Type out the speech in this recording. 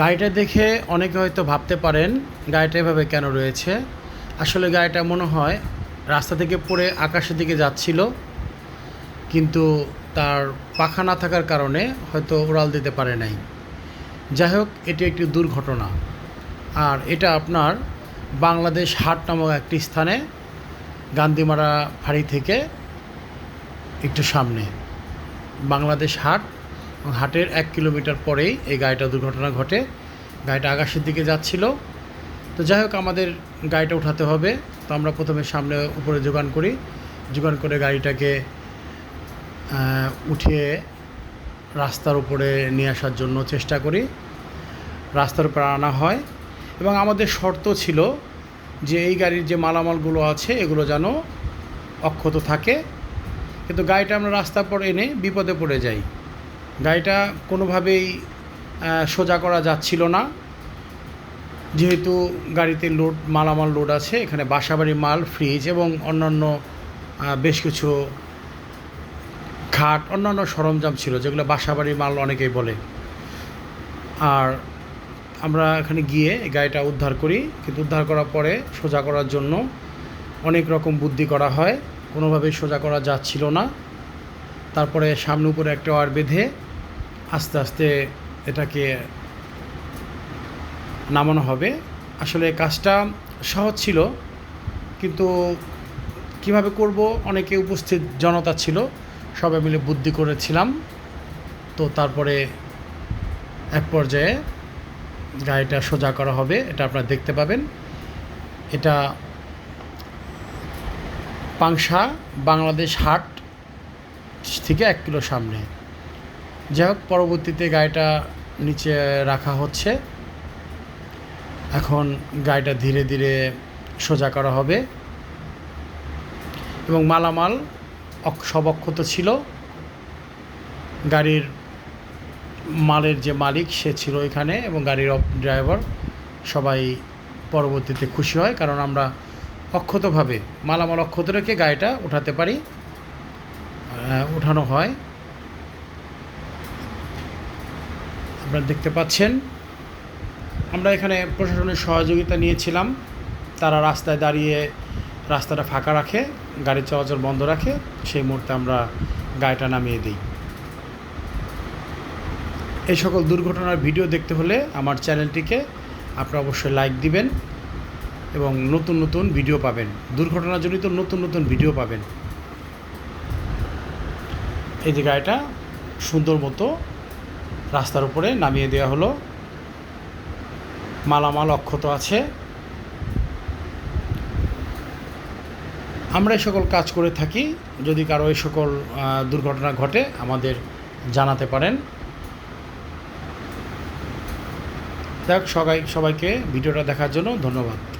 গাড়িটা দেখে অনেকে হয়তো ভাবতে পারেন গাড়িটা এভাবে কেন রয়েছে। আসলে গাড়িটা মনে হয় রাস্তা থেকে পড়ে আকাশের দিকে যাচ্ছিল, কিন্তু তার পাখা না থাকার কারণে হয়তো উড়াল দিতে পারে নাই। যাই হোক, এটি একটি দুর্ঘটনা। আর এটা আপনার বাংলাদেশ হাট নামক একটি স্থানে, গান্ধীমারা ফাঁড়ি থেকে একটু সামনে। বাংলাদেশ হাট হাটের এক কিলোমিটার পরেই এই গাড়িটা দুর্ঘটনা ঘটে। গাড়িটা আকাশের দিকে যাচ্ছিল। তো যাই হোক, আমাদের গাড়িটা উঠাতে হবে। তো আমরা প্রথমে সামনে উপরে যোগান করি। যোগান করে গাড়িটাকে উঠিয়ে রাস্তার উপরে নিয়ে আসার জন্য চেষ্টা করি। রাস্তার উপরে আনা হয়। এবং আমাদের শর্ত ছিল যে এই গাড়ির যে মালামালগুলো আছে, এগুলো যেন অক্ষত থাকে। কিন্তু গাড়িটা আমরা রাস্তার পর এনে বিপদে পড়ে যাই। গাড়িটা কোনোভাবেই সোজা করা যাচ্ছিল না। যেহেতু গাড়িতে লোড, মালামাল লোড আছে, এখানে বাসাবাড়ি মাল ফ্রিজ এবং অন্যান্য বেশ কিছু খাট, অন্যান্য সরঞ্জাম ছিল, যেগুলো বাসাবাড়ি মাল অনেকেই বলে। আর আমরা এখানে গিয়ে গাড়িটা উদ্ধার করি, কিন্তু উদ্ধার করার পরে সোজা করার জন্য অনেক রকম বুদ্ধি করা হয়। কোনোভাবেই সোজা করা যাচ্ছিল না। তারপরে সামনে উপরে একটা ওয়ার বেঁধে আস্তে আস্তে এটাকে নামানো হবে। আসলে কাজটা সহজ ছিল, কিন্তু কীভাবে করব অনেকে উপস্থিত জনতা ছিল, সবাই মিলে বুদ্ধি করেছিলাম। তো তারপরে এক পর্যায়ে গাড়িটা সোজা করা হবে, এটা আপনারা দেখতে পাবেন। এটা পাংশা, বাংলাদেশ হাট থেকে এক কিলো সামনে। যাই হোক, পরবর্তীতে গাড়িটা নিচে রাখা হচ্ছে। এখন গাড়িটা ধীরে ধীরে সোজা করা হবে। এবং মালামাল সব অক্ষত ছিল। গাড়ির মালের যে মালিক, সে ছিল এখানে এবং গাড়ির ড্রাইভার সবাই পরবর্তীতে খুশি হয়, কারণ আমরা অক্ষতভাবে, মালামাল অক্ষত রেখে গাড়িটা উঠাতে পারি উঠানো হয়। আপনারা দেখতে পাচ্ছেন। আমরা এখানে প্রশাসনের সহযোগিতা নিয়েছিলাম। তারা রাস্তায় দাঁড়িয়ে রাস্তাটা ফাঁকা রাখে গাড়ি চলাচল বন্ধ রাখে, সেই মুহূর্তে আমরা গাড়িটা নামিয়ে দিই। এই সকল দুর্ঘটনার ভিডিও দেখতে হলে আমার চ্যানেলটিকে আপনারা অবশ্যই লাইক দিবেন এবং নতুন নতুন ভিডিও পাবেন। দুর্ঘটনাজনিত নতুন নতুন ভিডিও পাবেন। এই যে গাড়িটা সুন্দর মতো রাস্তার উপরে নামিয়ে দেওয়া হলো। মালামাল অক্ষত আছে। আমরা এই সকল কাজ করে থাকি। যদি কারও এই সকল দুর্ঘটনা ঘটে, আমাদের জানাতে পারেন। হোক সবাই, সবাইকে ভিডিওটা দেখার জন্য ধন্যবাদ।